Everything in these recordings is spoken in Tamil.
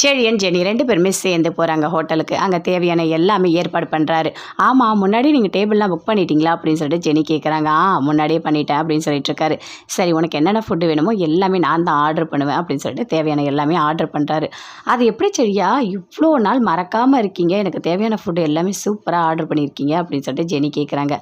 செழியன் ஜெனி ரெண்டு பேருமே சேர்ந்து போகிறாங்க ஹோட்டலுக்கு. அங்கே தேவையான எல்லாமே ஏற்பாடு பண்ணுறாரு ஆமாம் முன்னாடி நீங்கள் டேபிள்லாம் புக் பண்ணிட்டீங்களா? அப்படின்னு சொல்லிட்டு ஜெனி கேட்குறாங்க ஆ முன்னாடியே பண்ணிட்டேன் அப்படின்னு சொல்லிட்டு இருக்காரு. சரி உனக்கு என்னென்ன ஃபுட்டு வேணுமோ எல்லாமே நான் தான் ஆர்டர் பண்ணுவேன் அப்படின்னு சொல்லிட்டு தேவையான எல்லாமே ஆர்டர் பண்ணுறாரு அது எப்படி செடியா இவ்வளோ நாள் மறக்காமல் இருக்கீங்க. எனக்கு தேவையான ஃபுட்டு எல்லாமே சூப்பராக ஆர்டர் பண்ணியிருக்கீங்க அப்படின்னு சொல்லிட்டு ஜெனி கேட்குறாங்க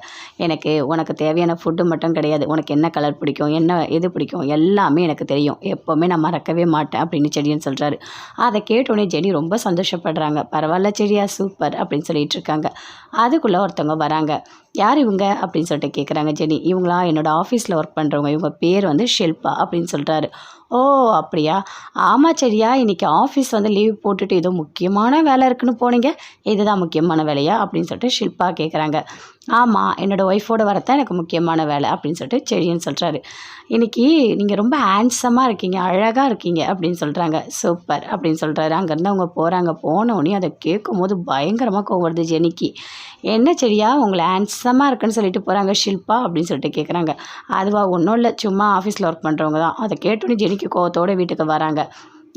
எனக்கு உனக்கு தேவையான ஃபுட்டு மட்டும் கிடையாது. உனக்கு என்ன கலர் பிடிக்கும்? என்ன எது பிடிக்கும்? எல்லாமே எனக்கு தெரியும். எப்போவுமே நான் மறக்கவே மாட்டேன் அப்படின்னு செடியன் சொல்கிறாரு அதை கேட்டோடனே ஜெனி ரொம்ப சந்தோஷப்படுறாங்க. பரவாயில்ல செடியா சூப்பர் அப்படின்னு சொல்லிட்டு இருக்காங்க அதுக்குள்ளே ஒருத்தவங்க வராங்க. யார் இவங்க? அப்படின்னு சொல்லிட்டு கேட்குறாங்க ஜெனி. இவங்களா என்னோடய ஆஃபீஸில் ஒர்க் பண்ணுறவங்க இவங்க பேர் வந்து ஷில்பா அப்படின்னு சொல்கிறாரு ஓ அப்படியா? ஆமாம் சரியா இன்றைக்கி ஆஃபீஸ் வந்து லீவ் போட்டுட்டு ஏதோ முக்கியமான வேலை இருக்குன்னு போனீங்க. இதுதான் முக்கியமான வேலையா? அப்படின்னு சொல்லிட்டு ஷில்பா கேட்குறாங்க ஆமாம் என்னோடய ஒய்ஃபோட வரத்தான் எனக்கு முக்கியமான வேலை அப்படின்னு சொல்லிட்டு செடின்னு சொல்கிறாரு இன்றைக்கி நீங்கள் ரொம்ப ஹேண்ட்ஸமாக இருக்கீங்க அழகாக இருக்கீங்க அப்படின்னு சொல்கிறாங்க சூப்பர் அப்படின்னு சொல்கிறாரு அங்கேருந்து அவங்க போகிறாங்க போனோடனே அதை கேட்கும் போது பயங்கரமாக கோவம் வருது ஜெனிக்கு. என்ன செடியா உங்களை ஹேண்ட்ஸமாக இருக்குன்னு சொல்லிட்டு போகிறாங்க ஷில்பா அப்படின்னு சொல்லிட்டு கேட்குறாங்க அதுவாக ஒன்றும் இல்லை. சும்மா ஆஃபீஸில் ஒர்க் பண்ணுறவங்க தான். அதை கேட்டோன்னே ஜெனிக்கு கோவத்தோடு வீட்டுக்கு வராங்க.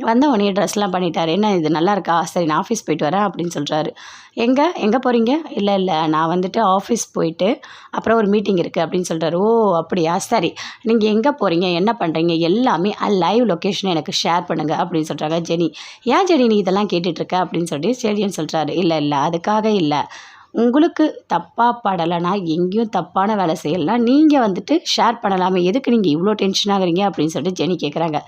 வந்த உடனே ட்ரெஸ்லாம் பண்ணிட்டார். என்ன இது நல்லா இருக்கா சரி நான் ஆஃபீஸ் போயிட்டு வரேன் அப்படின்னு சொல்கிறாரு எங்கே? எங்கே போகிறீங்க இல்லை இல்லை நான் வந்துட்டு ஆஃபீஸ் போயிட்டு அப்புறம் ஒரு மீட்டிங் இருக்குது அப்படின்னு சொல்கிறாரு ஓ அப்படியா? சரி நீங்கள் எங்கே போகிறீங்க என்ன பண்ணுறீங்க எல்லாமே லைவ் லொக்கேஷனை எனக்கு ஷேர் பண்ணுங்கள் அப்படின்னு சொல்கிறாங்க ஜெனி. ஏன் ஜெனி நீ இதெல்லாம் கேட்டுட்ருக்க? அப்படின்னு சொல்லிட்டு செடின்னு சொல்கிறாரு இல்லை இல்லை அதுக்காக இல்லை. உங்களுக்கு தப்பாக படலைன்னா எங்கேயும் தப்பான வேலை செய்யலாம் நீங்கள் வந்துட்டு ஷேர் பண்ணலாமே. எதுக்கு நீங்கள் இவ்வளோ டென்ஷன் ஆகுறீங்க? அப்படின்னு சொல்லிட்டு ஜெனி கேட்குறாங்க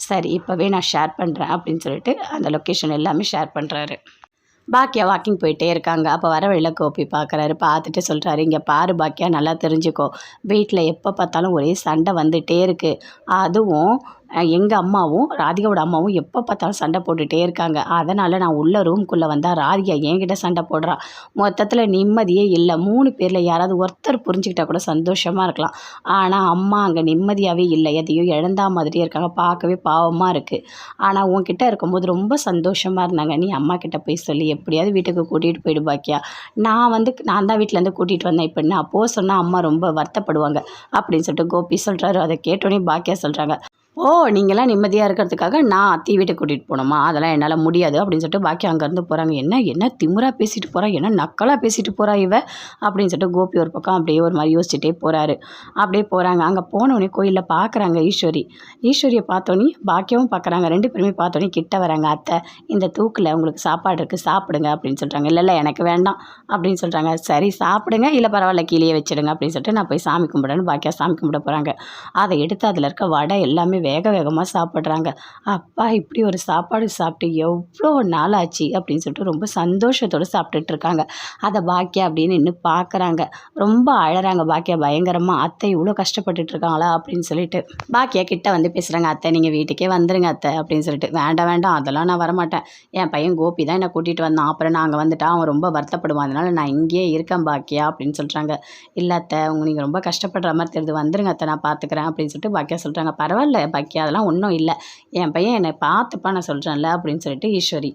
சரி இப்போவே நான் ஷேர் பண்ணுறேன் அப்படின்னு சொல்லிட்டு அந்த லொக்கேஷன் எல்லாமே ஷேர் பண்ணுறாரு பாக்கியா வாக்கிங் போயிட்டே இருக்காங்க. அப்போ வர வழியில் கோப்பி பார்க்குறாரு பார்த்துட்டு சொல்கிறாரு இங்கே பாரு பாக்கியா நல்லா தெரிஞ்சுக்கோ. வீட்டில் எப்போ பார்த்தாலும் ஒரே சண்டை வந்துகிட்டே இருக்குது அதுவும் எங்கள் அம்மாவும் ராதிகாவோட அம்மாவும் எப்போ பார்த்தாலும் சண்டை போட்டுகிட்டே இருக்காங்க. அதனால் நான் உள்ள ரூம்குள்ளே வந்தால் ராதிகா என்கிட்ட சண்டை போடுறா. மொத்தத்தில் நிம்மதியே இல்லை. மூணு பேரில் யாராவது ஒருத்தர் புரிஞ்சுக்கிட்டா கூட சந்தோஷமாக இருக்கலாம். ஆனால் அம்மா அங்கே நிம்மதியாகவே இல்லை. எதையும் இழந்தா மாதிரியே இருக்காங்க. பார்க்கவே பாவமாக இருக்குது ஆனால் உன்கிட்ட இருக்கும்போது ரொம்ப சந்தோஷமாக இருந்தாங்க. நீ அம்மா கிட்ட போய் சொல்லி எப்படியாவது வீட்டுக்கு கூட்டிகிட்டு போயிடு பாக்கியா. நான் வந்து நான் தான் வீட்டிலேருந்து கூட்டிகிட்டு வந்தேன். இப்போ நான் அப்போது சொன்னால் அம்மா ரொம்ப வருத்தப்படுவாங்க. அப்படின்னு சொல்லிட்டு கோபி சொல்கிறாரு அதை கேட்டோடனே பாக்கியா சொல்கிறாங்க ஓ நீங்களாம் நிம்மதியாக இருக்கிறதுக்காக நான் அத்தி வீட்டுக்கு கூட்டிகிட்டு போனோமா அதெல்லாம் என்னால் முடியாது அப்படின்னு சொல்லிட்டு பாக்கி அங்கேருந்து போகிறாங்க என்ன என்ன திமுறாக பேசிட்டு போகிறா என்ன நக்கலாக பேசிட்டு போகிறா இவ? அப்படின்னு சொல்லிட்டு கோபி ஒரு பக்கம் அப்படியே ஒரு மாதிரி யோசிச்சுட்டே போகிறாரு அப்படியே போகிறாங்க அங்கே போனோடனே கோயிலில் பார்க்குறாங்க ஈஸ்வரி. ஈஸ்வரியை பார்த்தோன்னே பாக்கியவும் பார்க்குறாங்க ரெண்டு பேருமே பார்த்தோன்னே கிட்ட வராங்க. அத்தை இந்த தூக்கில் உங்களுக்கு சாப்பாடு இருக்குது சாப்பிடுங்க அப்படின்னு சொல்கிறாங்க இல்லை இல்லை எனக்கு வேண்டாம் அப்படின்னு சொல்கிறாங்க சரி சாப்பிடுங்க. இல்லை பரவாயில்ல கீழே வச்சிடுங்க அப்படின்னு சொல்லிட்டு நான் போய் சாமி கும்பிடன்னு பாக்கியா சாமி கும்பிட போகிறாங்க அதை எடுத்து அதில் இருக்க வடை எல்லாமே வேக வேகமாக சாப்பிட்றாங்க. அப்பா இப்படி ஒரு சாப்பாடு சாப்பிட்டு எவ்வளோ நாள் ஆச்சு அப்படின்னு சொல்லிட்டு ரொம்ப சந்தோஷத்தோடு சாப்பிட்டுட்டு இருக்காங்க. அதை பாக்கியா அப்படின்னு இன்னும் பார்க்குறாங்க ரொம்ப அழகிறாங்க பாக்கியா பயங்கரமாக அத்தை இவ்வளோ கஷ்டப்பட்டுட்டு இருக்காங்களா அப்படின்னு சொல்லிட்டு பாக்கியா கிட்ட வந்து பேசுகிறாங்க அத்தை நீங்கள் வீட்டுக்கே வந்துருங்க அத்தை அப்படின்னு சொல்லிட்டு வேண்டாம் வேண்டாம் அதெல்லாம் நான் வரமாட்டேன். என் பையன் கோபி தான் என்னை கூட்டிகிட்டு வந்தான். அப்புறம் நாங்கள் அங்கே வந்துட்டா அவன் ரொம்ப வருத்தப்படுவான். அதனால் நான் இங்கேயே இருக்கேன் பாக்கியா அப்படின்னு சொல்கிறாங்க இல்லை அத்தை உங்க நீங்கள் ரொம்ப கஷ்டப்படுற மாதிரி தெரியுது. வந்துருங்க அத்தை நான் பார்த்துக்கிறேன் அப்படின்னு சொல்லிட்டு பாக்கியா சொல்கிறாங்க பரவாயில்ல பாக்கியா அதெல்லாம் ஒன்றும் இல்லை. என் பையன் என்னை பார்த்துப்பா நான் சொல்கிறேன்ல அப்படின்னு சொல்லிட்டு ஈஸ்வரி.